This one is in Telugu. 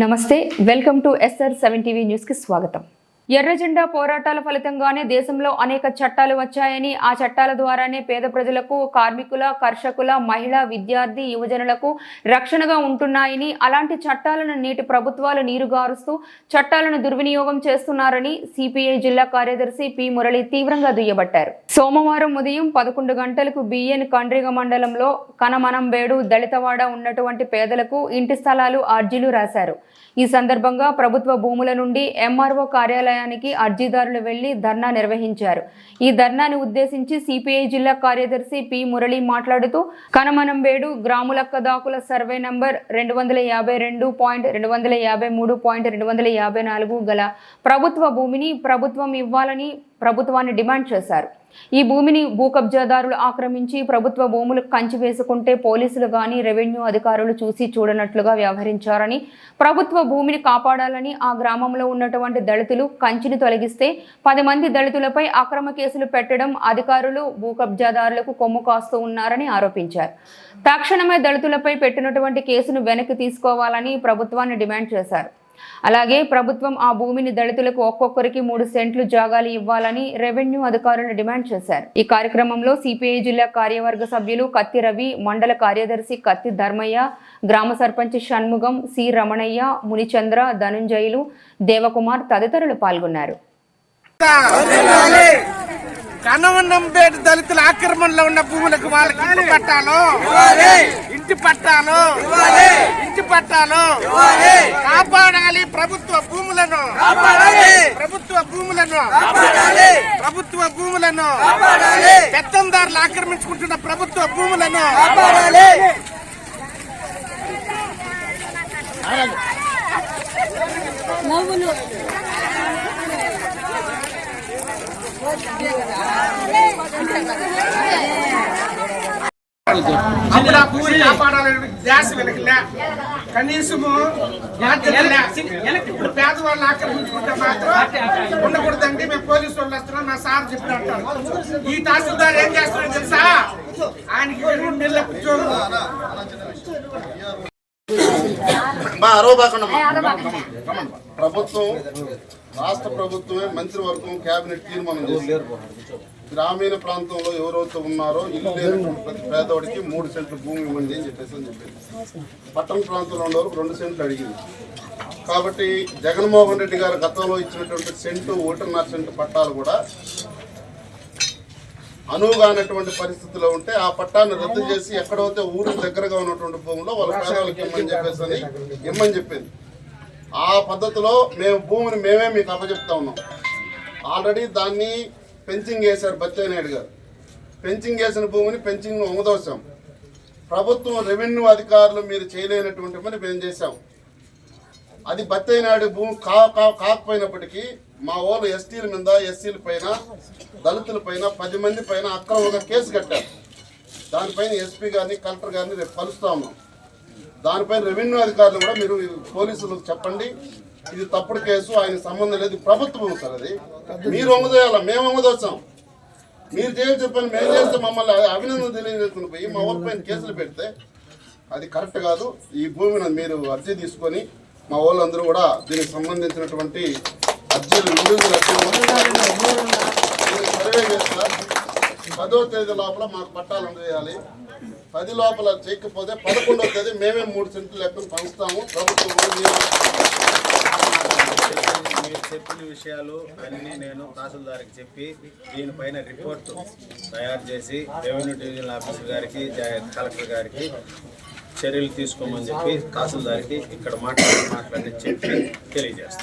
నమస్తే welcome to SR seven TV న్యూస్కి స్వాగతం. ఎర్ర జెండా పోరాటాల ఫలితంగానే దేశంలో అనేక చట్టాలు వచ్చాయని ఆ చట్టాల ద్వారానే పేద ప్రజలకు కార్మికుల కర్షకుల మహిళా విద్యార్థి యువజనులకు రక్షణగా ఉంటున్నాయని అలాంటి చట్టాలను నేటి ప్రభుత్వాలు నీరుగారుస్తూ చట్టాలను దుర్వినియోగం చేస్తున్నారని సిపిఐ జిల్లా కార్యదర్శి పి. మురళి తీవ్రంగా దుయ్యబట్టారు. సోమవారం ఉదయం పదకొండు గంటలకు బిఎన్ కండ్రిగ మండలంలో కనమనంబేడు దళితవాడ ఉన్నటువంటి పేదలకు ఇంటి స్థలాలు అర్జీలు రాశారు. ఈ సందర్భంగా ప్రభుత్వ భూముల నుండి ఎంఆర్ఓ కార్యాలయానికి అర్జీదారులు వెళ్ళి ధర్నా నిర్వహించారు. ఈ ధర్నాని ఉద్దేశించి సిపిఐ జిల్లా కార్యదర్శి పి. మురళి మాట్లాడుతూ కనమనంబేడు గ్రాములక్క దాకుల సర్వే నంబర్ రెండు వందల యాభై రెండు పాయింట్ రెండు వందల యాభై మూడు పాయింట్ రెండు వందల యాభై నాలుగు గల ప్రభుత్వ భూమిని ప్రభుత్వం ఇవ్వాలని ప్రభుత్వాన్ని డిమాండ్ చేశారు. ఈ భూమిని భూ కబ్జాదారులు ఆక్రమించి ప్రభుత్వ భూములు కంచి వేసుకుంటే పోలీసులు గాని రెవెన్యూ అధికారులు చూసి చూడనట్లుగా వ్యవహరించారని ప్రభుత్వ భూమిని కాపాడాలని ఆ గ్రామంలో ఉన్నటువంటి దళితులు కంచిని తొలగిస్తే పది మంది దళితులపై అక్రమ కేసులు పెట్టడం అధికారులు భూ కబ్జాదారులకు కొమ్ము కాస్తూ ఉన్నారని ఆరోపించారు. తక్షణమే దళితులపై పెట్టినటువంటి కేసును వెనక్కి తీసుకోవాలని ప్రభుత్వాన్ని డిమాండ్ చేశారు. అలాగే ప్రభుత్వం ఆ భూమిని దళితులకు ఒక్కొక్కరికి మూడు సెంట్లు జాగాలు ఇవ్వాలని రెవెన్యూ అధికారులు డిమాండ్ చేశారు. ఈ కార్యక్రమంలో సిపిఐ జిల్లా కార్యవర్గ సభ్యులు కత్తి రవి మండల కార్యదర్శి కత్తి ధర్మయ్య గ్రామ సర్పంచ్ షణ్ముగం సి రమణయ్య మునిచంద్ర ధనుంజయులు దేవకుమార్ తదితరులు పాల్గొన్నారు. కనవన్నంపేట దళితుల ఆక్రమణలో ఉన్న భూములకు వాళ్ళకి ఇంటి ఇంటి పట్టాలు ఇంటి పట్టాలు కాపాడాలి ప్రభుత్వ భూములను. ప్రభుత్వ భూములను. ప్రభుత్వ భూములను. పెత్తందారులు ఆక్రమించుకుంటున్న ప్రభుత్వ భూములను. అప్పుడు ఆ భూమిని కాపాడాలని ధ్యాస వెనకలే కనీసము. ఇప్పుడు పేదవాళ్ళని ఆక్రమించుకుంటే మాత్రం ఉండకూడదండి మేము పోలీసు వాళ్ళు వస్తున్నాం నా సార్ చెప్పినట్టు ఈ తహసీల్దార్ ఏం చేస్తున్నాడు తెలుసా? ఆయనకి రెండు నెలల ఉద్యోగం. మా అరవబాకుండా ప్రభుత్వం రాష్ట్ర ప్రభుత్వమే మంత్రివర్గం కేబినెట్ తీర్మానం గ్రామీణ ప్రాంతంలో ఎవరైతే ఉన్నారో ఇల్లు లేనటువంటి ప్రతి పేదవాడికి మూడు సెంట్లు భూమి ఇవ్వండి అని చెప్పేసి అని చెప్పింది పట్టణ ప్రాంతంలో ఉన్నవారు రెండు సెంట్లు అడిగింది. కాబట్టి జగన్మోహన్ రెడ్డి గారు గతంలో ఇచ్చినటువంటి సెంటు ఒకటిన్నర సెంటు పట్టాలు కూడా అనువుగానటువంటి పరిస్థితిలో ఉంటే ఆ పట్టాన్ని రద్దు చేసి ఎక్కడైతే ఊరికి దగ్గరగా ఉన్నటువంటి భూమిలో వాళ్ళ పేదవాళ్ళకి ఇమ్మని చెప్పేసి అని ఇమ్మని చెప్పింది. ఆ పద్ధతిలో మేము భూమిని మేమే మీకు అప్పచెప్తా ఉన్నాం. ఆల్రెడీ దాన్ని పెంచింగ్ వేశారు బచ్చయ్యనాయుడు గారు. పెంచింగ్ వేసిన భూమిని పెంచింగ్ ఒమదోసాం ప్రభుత్వం రెవెన్యూ అధికారులు మీరు చేయలేనటువంటి పని మేము చేశాం. అది బత్తైనాడు భూమి కా కా- కాకపోయినప్పటికీ మా వాళ్ళు ఎస్టీల మీద ఎస్సీల పైన దళితుల పైన పది మంది పైన అక్రమంగా కేసు కట్టారు. దానిపైన ఎస్పీ గారిని కలెక్టర్ గారిని రేపు కలుస్తా ఉన్నాం. దానిపైన రెవెన్యూ అధికారులు కూడా మీరు పోలీసులకు చెప్పండి. ఇది తప్పుడు కేసు ఆయన సంబంధం లేదు. ప్రభుత్వం సార్ అది. మీరు ఒంగదోయాల మేము ఒంగదోచాం మీరు చేయాలి చెప్పండి. మేము చేస్తే మమ్మల్ని అభినందన తెలియజేసుకుని పోయి మా ఊరి పైన కేసులు పెడితే అది కరెక్ట్ కాదు. ఈ భూమిని మీరు అర్జీ తీసుకొని మా వాళ్ళందరూ కూడా దీనికి సంబంధించినటువంటి అర్జీలు ఇండివిజువల్ సర్వే పదో తేదీ లోపల మాకు పట్టాలు అందజేయాలి పది లోపల చేయకపోతే పదకొండవ తేదీ మేమే మూడు సెంట్లు లెక్కలు పంచుతాము. ప్రభుత్వం మీరు చెప్పిన విషయాలు అన్నీ నేను తహసీల్దార్కి చెప్పి దీనిపైన రిపోర్ట్ తయారు చేసి రెవెన్యూ డివిజనల్ ఆఫీసర్ గారికి కలెక్టర్ గారికి చర్యలు తీసుకోమని చెప్పి తహసీల్దార్కి ఇక్కడ మాట్లాడి మాట్లాడి చెప్పి తెలియజేస్తాను.